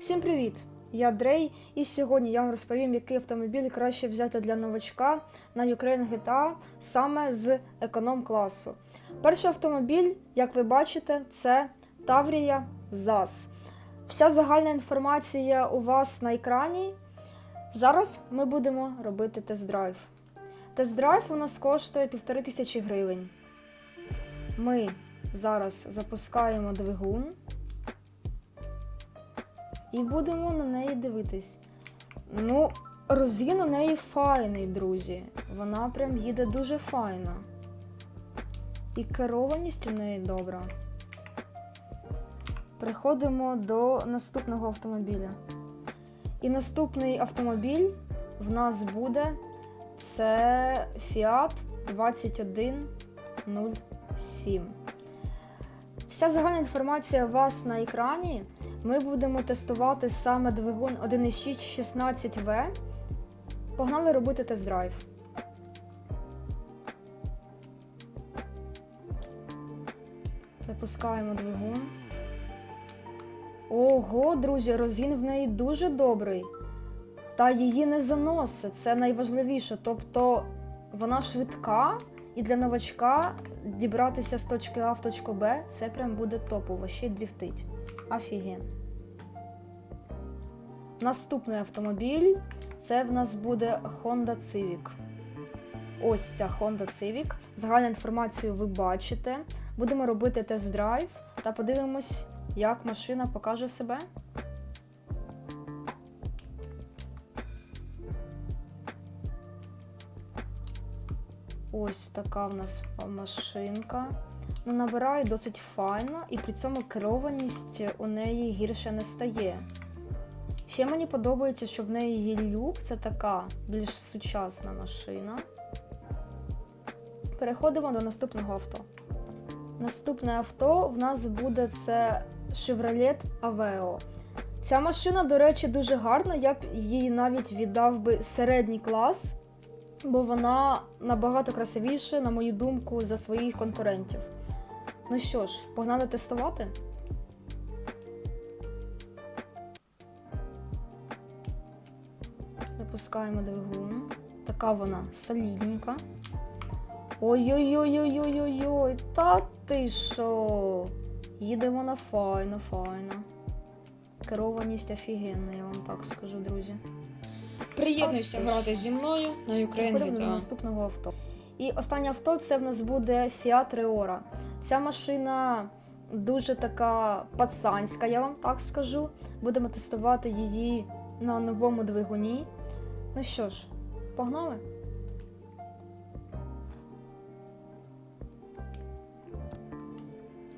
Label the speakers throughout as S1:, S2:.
S1: Всім привіт! Я Дрей, і сьогодні я вам розповім, який автомобіль краще взяти для новачка на Ukraine GTA саме з економ-класу. Перший автомобіль, як ви бачите, це Таврія ZAZ. Вся загальна інформація у вас на екрані. Зараз ми будемо робити тест-драйв. Тест-драйв у нас коштує 1500 гривень. Ми зараз запускаємо двигун. І будемо на неї дивитись. Ну, розгін у неї файний, друзі. Вона прям їде дуже файно. І керованість у неї добра. Переходимо до наступного автомобіля. І наступний автомобіль в нас буде це Fiat 2107. Вся загальна інформація у вас на екрані. Ми будемо тестувати саме двигун 1.6 16V. Погнали робити тест-драйв. Запускаємо двигун. Ого, друзі, розгін в неї дуже добрий. Та її не заносить, це найважливіше. Тобто вона швидка, і для новачка дібратися з точки А в точку Б це прям буде топово, ще й дріфтить. Офіген. Наступний автомобіль це в нас буде Honda Civic. Ось ця Honda Civic. Загальну інформацію ви бачите. Будемо робити тест-драйв та подивимось, як машина покаже себе. Ось така в нас машинка. Набирає досить файно, і при цьому керованість у неї гірше не стає. Ще мені подобається, що в неї є люк, це така більш сучасна машина. Переходимо до наступного авто. Наступне авто в нас буде це Chevrolet Aveo. Ця машина, до речі, дуже гарна. Я б їй навіть віддав би середній клас, бо вона набагато красивіша, на мою думку, за своїх конкурентів. Ну що ж, погнали тестувати? Запускаємо двигун. Така вона солідненька. Ой-ой-ой-ой-ой-ой-ой, та ти що? Їде вона файно, файно. Керованість офігенна, я вам так скажу, друзі.
S2: Приєднуйся грати зі мною на Ukraine
S1: Переходимо до наступного авто. І останнє авто це в нас буде Fiat Reora. Ця машина дуже така пацанська, я вам так скажу. Будемо тестувати її на новому двигуні. Ну що ж, погнали?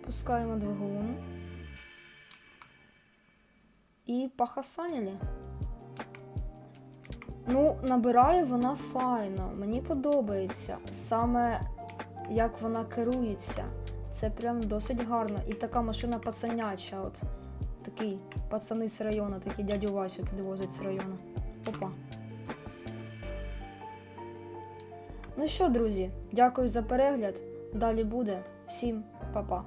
S1: Пускаємо двигун. І похасаніли. Ну, набирає вона файно. Мені подобається. Саме як вона керується. Це прям досить гарно. І така машина пацаняча. От такий пацани з району, такий дядю Васю підвозять з району. Опа. Ну що, друзі, дякую за перегляд. Далі буде. Всім па-па.